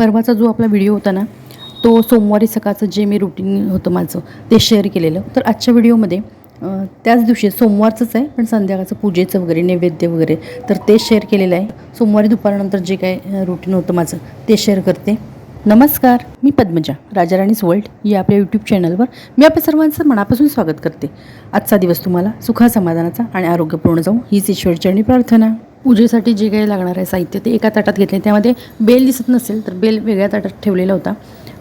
परवाचा जो आपला व्हिडिओ होता ना तो सोमवारी सकाळचं जे मी रुटीन होतं माझं ते शेअर केलेलं. तर आजच्या व्हिडिओमध्ये त्याच दिवशी सोमवारचंच आहे पण संध्याकाळचं पूजेचं वगैरे नैवेद्य वगैरे तर ते शेअर केलेलं आहे. सोमवारी दुपारनंतर जे काय रुटीन होतं माझं ते शेअर करते. नमस्कार मी पद्मजा राजाराणीज वर्ल्ड या आपल्या यूट्यूब चॅनलवर मी आपल्या सर्वांचं मनापासून स्वागत करते. आजचा दिवस तुम्हाला सुखा समाधानाचा आणि आरोग्यपूर्ण जाऊ हीच ईश्वरचरणी प्रार्थना. पूजेसाठी जे काही लागणार आहे साहित्य ते एका ताटात घेतले. त्यामध्ये बेल दिसत नसेल तर बेल वेगळ्या ताटात ठेवलेला होता.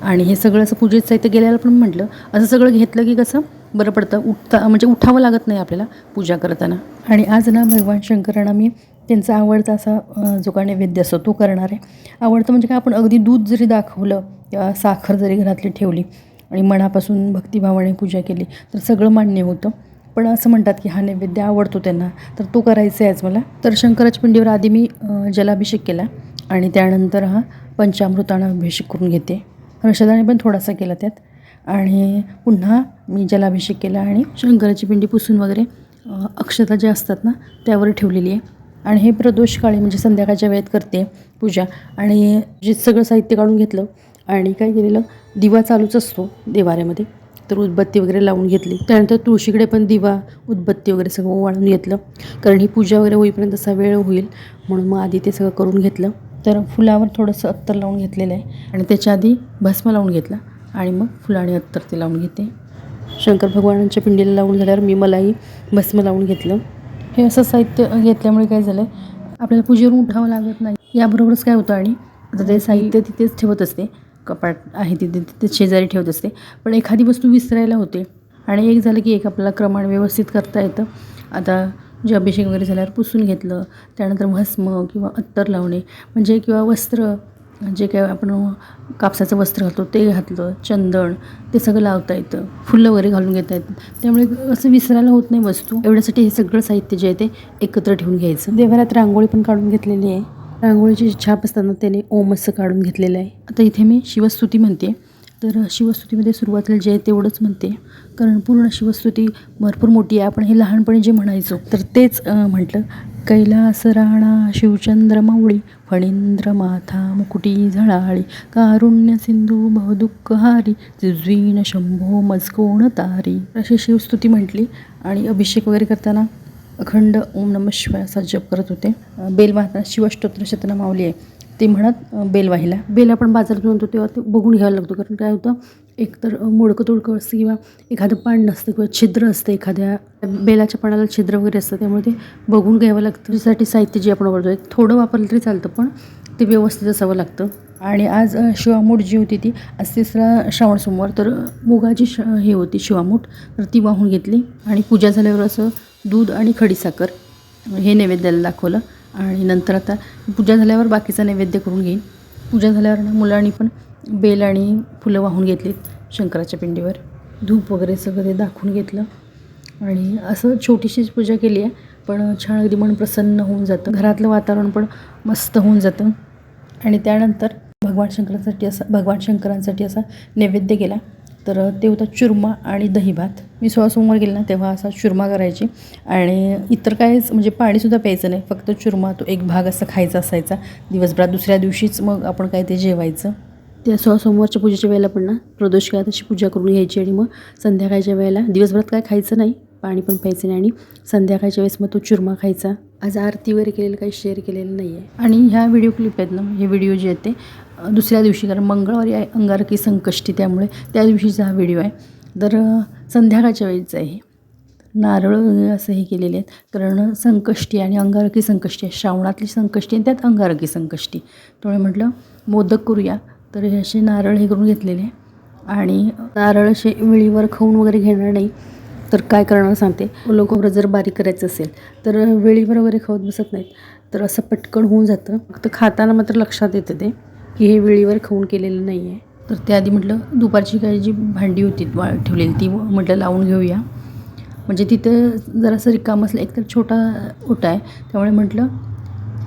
आणि हे सगळं असं पूजेचं साहित्य गेल्याला पण म्हटलं असं सगळं घेतलं की कसं बरं पडतं? उठता म्हणजे उठावं लागत नाही आपल्याला पूजा करताना. आणि आज ना भगवान शंकरांना मी त्यांचा आवडता असा जो काय नैवेद्य असतो तो करणार आहे. आवडतं म्हणजे काय आपण अगदी दूध जरी दाखवलं किंवा साखर जरी घरातली ठेवली आणि मनापासून भक्तिभावाने पूजा केली तर सगळं मान्य होतं. पण असं म्हणतात की हा नैवेद्य आवडतो त्यांना तर तो करायचा आहे आज मला. तर शंकराच्या पिंडीवर आधी मी जलाभिषेक केला आणि त्यानंतर हा पंचामृतानं अभिषेक करून घेते. रशदाने पण थोडासा केला त्यात. आणि पुन्हा मी जलाभिषेक केला आणि शंकराची पिंडी पुसून वगैरे अक्षता ज्या असतात ना त्यावर ठेवलेली आहे. आणि हे प्रदोष काळी म्हणजे संध्याकाळच्या वेळेत करते पूजा. आणि जे सगळं साहित्य काढून घेतलं आणि काय केलेलं दिवा चालूच असतो देवाऱ्यामध्ये. तर उदबत्ती वगैरे लावून घेतली. त्यानंतर तुळशीकडे पण दिवा उदबत्ती वगैरे सगळं वाळून घेतलं. कारण ही पूजा वगैरे होईपर्यंत असा वेळ होईल. म्हणून मग आधी ते सगळं करून घेतलं. तर फुलावर थोडंसं अत्तर लावून घेतलेलं आहे. आणि त्याच्या आधी भस्म लावून घेतला. आणि मग फुलं आणि अत्तर ते लावून घेते. शंकर भगवानांच्या पिंडीला लावून झाल्यावर मी मलाही भस्म लावून घेतलं. हे असं साहित्य घेतल्यामुळे काय झालं? आपल्याला पूजेवरून उठावं लागत नाही. याबरोबरच काय होतं आणि आता ते साहित्य तिथेच ठेवत असते. कपाट आहे तिथे तिथे शेजारी ठेवत असते. पण एखादी वस्तू विसरायला होते. आणि एक झालं की एक आपल्याला क्रमाण व्यवस्थित करता येतं. आता जे अभिषेक वगैरे झाल्यावर पुसून घेतलं त्यानंतर भस्म किंवा अत्तर लावणे म्हणजे किंवा वस्त्र जे काय आपण कापसाचं वस्त्र घालतो ते घातलं चंदन ते सगळं लावता येतं. फुलं वगैरे घालून घेता येतं. त्यामुळे असं विसरायला होत नाही वस्तू. एवढ्यासाठी हे सगळं साहित्य जे आहे ते एकत्र ठेवून घ्यायचं. देवारात रांगोळी पण काढून घेतलेली आहे. रांगोळीची छाप असताना त्याने ओम असं काढून घेतलेलं आहे. आता इथे मी शिवस्तुती म्हणते. तर शिवस्तुतीमध्ये सुरुवातीला जे आहे तेवढंच म्हणते. कारण पूर्ण शिवस्तुती भरपूर मोठी आहे. आपण हे लहानपणी जे म्हणायचो तर तेच म्हटलं. कैलास राणा शिवचंद्र माऊळी फणींद्र माथा मुकुटी झळाळी कारुण्य सिंधू बहुदुःखहारी जिजवीन शंभो मजकोण तारी. अशी शिवस्तुती म्हटली आणि अभिषेक वगैरे करताना अखंड ओम नम शिवाय असा जप करत होते. बेल वाहताना शिवष्टोत्र शतना माऊली आहे. ते म्हणत बेल वाहिला बेल आपण बाजारात आणतो तेव्हा ते बघून घ्यायला लागतो. कारण काय होतं एकतर मोडकं तोडकं असतं किंवा एखादं पान नसतं किंवा छिद्र असतं एखाद्या बेलाच्या पानाला छिद्र वगैरे असतं. त्यामुळे ते बघून घ्यावं लागतं. त्याच्यासाठी साहित्य जे आपण वापरतो थोडं वापरलं तरी चालतं पण ते व्यवस्थित असावं लागतं. आणि आज शिवामूठ जी होती ती आज तिसरा श्रावण सोमवार. तर मुगाची श हे होती शिवामूठ. तर ती वाहून घेतली आणि पूजा झाल्यावर असं दूध आणि खडीसाखर हे नैवेद्याला दाखवलं. आणि नंतर आता पूजा झाल्यावर बाकीचा नैवेद्य करून घेईन. पूजा झाल्यावर ना मुलांनी पण बेल आणि फुलं वाहून घेतलीत शंकराच्या पिंडीवर. धूप वगैरे सगळं ते दाखवून घेतलं. आणि असं छोटीशीच पूजा केली आहे पण छान अगदी मन प्रसन्न होऊन जातं. घरातलं वातावरण पण मस्त होऊन जातं. आणि त्यानंतर भगवान शंकरांसाठी असा भगवान शंकरांसाठी असा नैवेद्य केला. तर ते होता चुरमा आणि दही भात मी सोळा सोमवार गेले ना तेव्हा असा चुरमा करायची. आणि इतर काहीच म्हणजे पाणीसुद्धा प्यायचं नाही फक्त चुरमा तो एक भाग असा खायचा असायचा. दिवसभरात दुसऱ्या दिवशीच मग आपण काय ते जेवायचं. त्या सोळा सोमवारच्या पूजेच्या वेळेला पण ना प्रदोष काळात अशी पूजा करून घ्यायची आणि मग संध्याकाळच्या वेळेला दिवसभरात काय खायचं नाही पाणी पण प्यायचं नाही आणि संध्याकाळच्या वेळेस मग तो चुरमा खायचा. आज आरतीवर केलेलं काही शेअर केलेलं नाही आहे आणि ह्या व्हिडिओ क्लिप आहेत ना हे व्हिडिओ जे आहेत ते दुसऱ्या दिवशी कारण मंगळवारी आहे अंगारकी संकष्टी त्यामुळे त्या दिवशीचा हा व्हिडिओ आहे. तर संध्याकाळच्या वेळेचं आहे नारळ वगैरे असं हे केलेले आहेत. कारण संकष्टी आणि अंगारकी संकष्टी आहे. श्रावणातली संकष्टी आणि त्यात अंगारकी संकष्टी. त्यामुळे म्हटलं मोदक करूया. तर हे असे नारळ हे करून घेतलेले आणि नारळ असे वेळीवर खाऊन वगैरे घेणार नाही. तर काय करणार सांगते. ओलं खोबरं जर बारीक करायचं असेल तर वेळीवर वगैरे खाऊत बसत नाहीत. तर असं पटकन होऊन जातं. फक्त खाताना मात्र लक्षात येतं ते की हे वेळीवर खाऊन केलेलं नाही आहे तर त्याआधी म्हटलं दुपारची काही जी भांडी होती वा ठेवलेली ती म्हटलं लावून घेऊया. म्हणजे तिथं जरासं रिकाम असलं एकतर छोटा ओटा आहे. त्यामुळे म्हटलं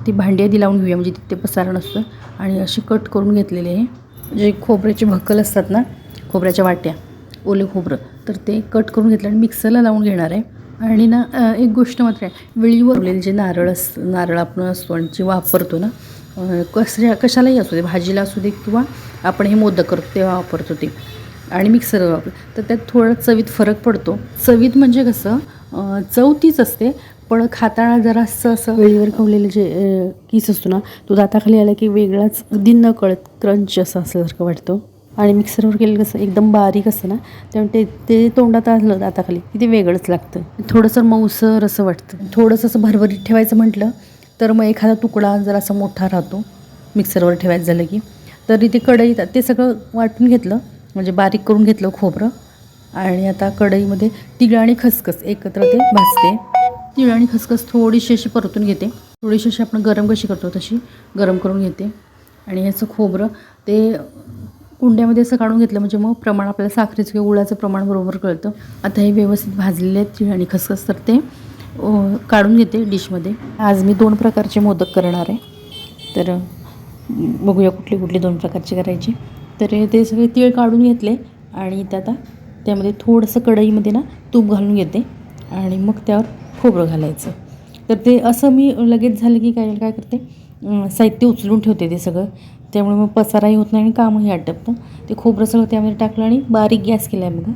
ती भांडी आधी लावून घेऊया. म्हणजे तिथे पसारा नसतं आणि असे कट करून घेतलेले आहे. जे खोबऱ्याचे भक्कल असतात ना खोबऱ्याच्या वाट्या ओले खोबरं तर ते कट करून घेतलं आणि मिक्सरला लावून घेणार आहे. आणि ना एक गोष्ट मात्र आहे वेळीवर उरलेले जे नारळ अस नारळ आपण असतो आणि जे वापरतो ना अं, कसल्या कशालाही असू दे भाजीला असू दे किंवा आपण हे मोदक करतो तेव्हा वापरतो ते. आणि मिक्सर वापरतो. तर त्यात थोडा चवीत फरक पडतो. चवीत म्हणजे कसं चव तीच असते पण खाताना जरासं असं वेळीवर खवलेलं जे अं, किस असतो ना तो दाताखाली आला की वेगळाच अगदी न कळत क्रंच असं असल्यासारखं वाटतो. आणि मिक्सरवर केलं कसं एकदम बारीक असतं ना त्यामुळे ते ते तोंडात आलं दाताखाली की ते वेगळंच लागतं. थोडंसं मऊसर असं वाटतं. थोडंसं असं भरभरीत ठेवायचं म्हटलं तर मग एखादा तुकडा जरासा मोठा राहतो मिक्सरवर ठेवायचं झालं की. तरी ते कढईत ते सगळं वाटून घेतलं म्हणजे बारीक करून घेतलं खोबरं आणि आता कढईमध्ये तिळ आणि खसखस एकत्र ते भाजते. तिळ आणि खसखस थोडीशी अशी परतून घेते. थोडीशी अशी आपण गरम कशी करतो तशी गरम करून घेते. आणि ह्याचं खोबरं ते कुंड्यामध्ये असं काढून घेतलं म्हणजे मग प्रमाण आपल्याला साखरेचं किंवा गुळाचं प्रमाण बरोबर कळतं. आता हे व्यवस्थित भाजलेले आहेत तीळ आणि खसखस तर ते काढून घेते डिशमध्ये. आज मी दोन प्रकारचे मोदक करणार आहे. तर बघूया कुठली कुठली दोन प्रकारची करायची. तर ते सगळे तीळ काढून घेतले आणि ते आता त्यामध्ये थोडंसं कढईमध्ये ना तूप घालून घेते आणि मग त्यावर खोबरं घालायचं. तर ते असं मी लगेच झालं की काय काय करते? साहित्य उचलून ठेवते ते सगळं. त्यामुळे मग पसाराही होत नाही आणि कामही आटपतं ते खोबरं सगळं त्यामध्ये टाकलं आणि बारीक गॅस केला आहे बघा.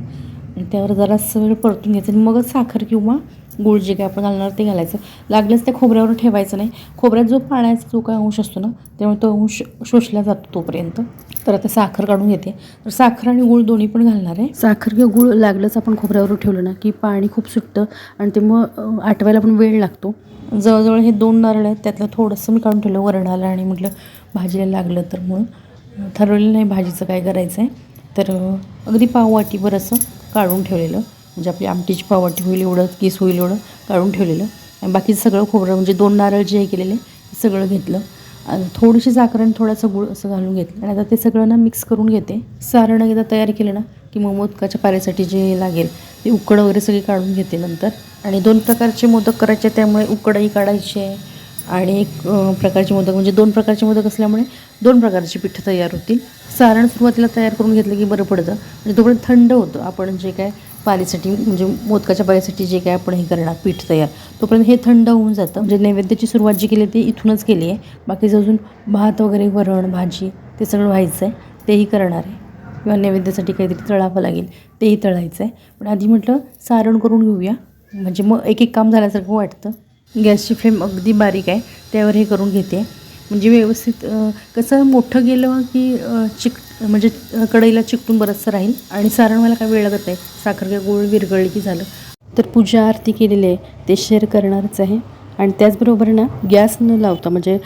आणि त्यावर जरासं वेळ परतून घ्यायचं आणि मगच साखर किंवा गूळ जे काय आपण घालणार ते घालायचं. लागलंच त्या खोबऱ्यावर ठेवायचं नाही. खोबऱ्यात जो पाण्याचा जो काय अंश असतो ना त्यामुळे तो अंश शोषला जातो तोपर्यंत. तर आता साखर काढून घेते. तर साखर आणि गूळ दोन्ही पण घालणार आहे. साखर किंवा गूळ लागलंच आपण खोबऱ्यावर ठेवलं ना की पाणी खूप सुटतं आणि ते मग आटवायला पण वेळ लागतो. जवळजवळ हे दोन नारळ आहेत त्यातलं थोडंसं मी काढून ठेवलं वरणाला आणि म्हटलं भाजीला लागलं तर म्हणून ठरवलेलं नाही भाजीचं काय करायचं आहे तर अगदी पाववाटीभर असं काढून ठेवलेलं. म्हणजे आपली आमटीची पाववाटी होईल एवढं केस होईल एवढं काढून ठेवलेलं. आणि बाकीचं सगळं खोबरं म्हणजे दोन नारळ जे हे केलेले सगळं घेतलं. आणि थोडीशी साखर आणि थोडासा गुळ असं घालून घेतलं. आणि आता ते सगळं ना मिक्स करून घेते. सारण एकदा तयार केलं ना की मग मोदकाच्या पाऱ्यासाठी जे लागेल ते उकड वगैरे सगळी काढून घेते नंतर. आणि दोन प्रकारचे मोदक करायचे त्यामुळे उकडही काढायचे. आहे आणि एक प्रकारचे मोदक म्हणजे दोन प्रकारचे मोदक असल्यामुळे दोन प्रकारची पिठं तयार होतील. सारण सुरुवातीला तयार करून घेतलं की बरं पडतं. म्हणजे तोपर्यंत थंड होतं. आपण जे काय पालीसाठी म्हणजे मोदकाच्या पालीसाठी जे काय आपण हे करणार पीठ तयार तोपर्यंत हे थंड होऊन जातं. म्हणजे नैवेद्याची सुरुवात जी केली ती इथूनच केली आहे. बाकीचं अजून भात वगैरे वरण भाजी ते सगळं व्हायचं आहे. तेही करणार आहे. किंवा नैवेद्यासाठी काहीतरी तळावं लागेल तेही तळायचं आहे. पण आधी म्हटलं सारण करून घेऊया. म्हणजे मग एक एक काम झाल्यासारखं वाटतं. गॅसची फ्लेम अगदी बारीक आहे त्यावर हे करून घेते. म्हणजे व्यवस्थित कसं मोठं गेलं की चिक म्हणजे कढईला चिकटून बरंचसं राहील आणि सारण मला काय वेळ लागत नाही. साखर किंवा गोळ विरघळली की झालं. तर पूजा आरती केलेली आहे ते शेअर करणारच आहे. आणि त्याचबरोबर ना गॅस न लावता म्हणजे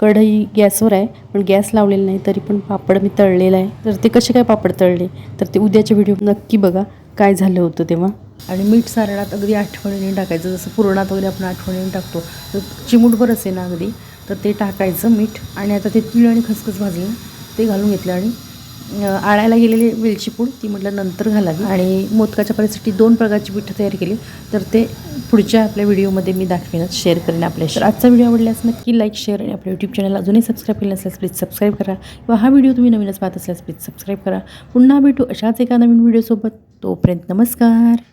कढई गॅसवर आहे पण गॅस लावलेला नाही तरी पण पापड मी तळलेला आहे. तर ते कसे काय पापड तळले? तर ते उद्याच्या व्हिडिओ नक्की बघा काय झालं होतं तेव्हा. आणि मीठ सारणात अगदी आठवणीने टाकायचं जसं पुरणात वगैरे आपण आठवणीने टाकतो तर चिमूटभर असे ना अगदी तर ते टाकायचं मीठ आणि आता ते तीळ आणि खसखस भाजलं ते घालून घेतलं आणि आणायला गेलेली वेलची पूड ती म्हटलं नंतर घालावी. आणि मोदकाच्या परिस्थिती दोन प्रकारची पिठं तयार केली. तर ते पुढच्या आपल्या व्हिडिओमध्ये मी दाखवेनच शेअर करेन आपल्याशी. तर आजचा व्हिडिओ आवडल्यास नक्की लाईक शेअर आणि आपल्या यूट्यूब चॅनल अजूनही सबस्क्राईब केलं नसल्यास प्लीज सबस्क्राईब करा. किंवा हा व्हिडिओ तुम्ही नवीनच पाहत असल्यास प्लीज सबस्क्राईब करा. पुन्हा भेटू अशाच एका नवीन व्हिडिओसोबत तोपर्यंत नमस्कार.